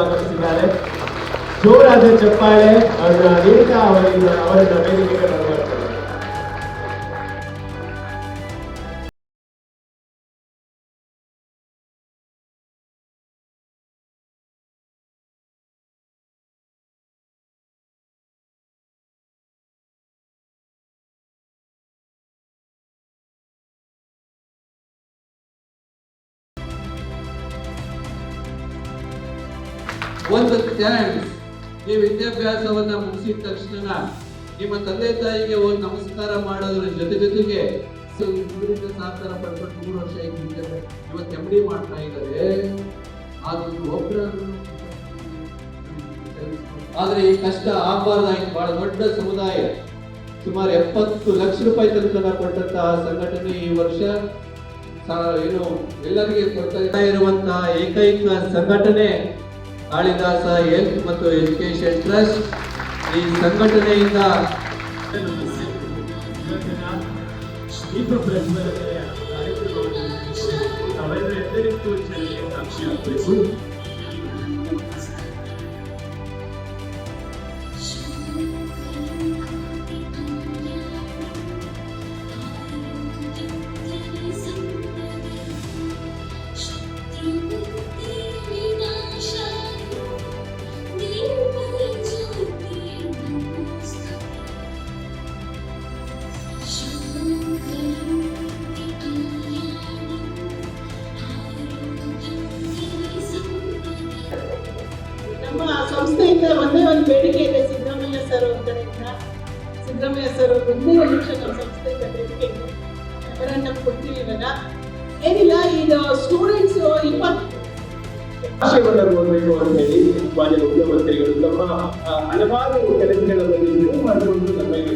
ಆಗಮಿಸಿದ್ದಾರೆ ಜೋರಾದ ಚಪ್ಪಾಳೆ. ಅವರ ನೀತಾ ಅವರಿಂದ ಅವರನ್ನ ವೇದಿಕೆಗೆ ಒಂದು ಥ್ಯಾಂಕ್ಸ್ ನೀವು ವಿದ್ಯಾಭ್ಯಾಸವನ್ನ ಮುಗಿಸಿದ ತಕ್ಷಣ ನಿಮ್ಮ ತಂದೆ ತಾಯಿಗೆ ಒಂದು ನಮಸ್ಕಾರ ಮಾಡೋದ್ರ ಜೊತೆ ಜೊತೆಗೆ ಸಹಕಾರ ಪಡ್ಕೊಂಡು ಮೂರು ವರ್ಷ ಇದ್ದಿದ್ದಾರೆ ಇವತ್ತು ಎಂ ಡಿ ಮಾಡ್ತಾ ಇದ್ದಾರೆ. ಆದ್ರೂ ಒಬ್ಬರ ಆದ್ರೆ ಈ ಕಷ್ಟ ಆಗಬಾರ್ದಾಯ್ತು ಬಹಳ ದೊಡ್ಡ ಸಮುದಾಯ. ಸುಮಾರು ಎಪ್ಪತ್ತು ಲಕ್ಷ ರೂಪಾಯಿ ತನಕ ಕೊಟ್ಟಂತಹ ಸಂಘಟನೆ ಈ ವರ್ಷ ಏನು ಎಲ್ಲರಿಗೆ ಕೊಡ್ತಾ ಇರುವಂತಹ ಏಕೈಕ ಸಂಘಟನೆ. ಕಾಳಿದಾಸ ಹೆಲ್ತ್ ಮತ್ತು ಎಜುಕೇಶನ್ ಟ್ರಸ್ಟ್ ಈ ಸಂಘಟನೆಯಿಂದ ಸಂಸ್ಥೆಯಿಂದ ಒಂದೇ ಒಂದು ಬೇಡಿಕೆ ಇದೆ ಸಿದ್ದರಾಮಯ್ಯ ಸರ್ ಅವ್ರ ಕಡೆಯಿಂದ ಸಿದ್ದರಾಮಯ್ಯ ಸರ್ ಅವ್ರು ನಿಮಿಷ ನಮ್ಮ ಸಂಸ್ಥೆಯಿಂದ ಬೇಡಿಕೆ ಇದೆ. ಮೆಮೊರಾಂಡಮ್ ಏನಿಲ್ಲ ಇದು ಸ್ಟೂಡೆಂಟ್ಸ್ ಇಪ್ಪತ್ತು ಆಶಯವನ್ನು ನೋಡಬೇಕು ಅಂತ ಹೇಳಿ ಮಾನ್ಯ ಮುಖ್ಯಮಂತ್ರಿಗಳು ತಮ್ಮ ಹಲವಾರು ಕೆಲಸಗಳ ಬಗ್ಗೆ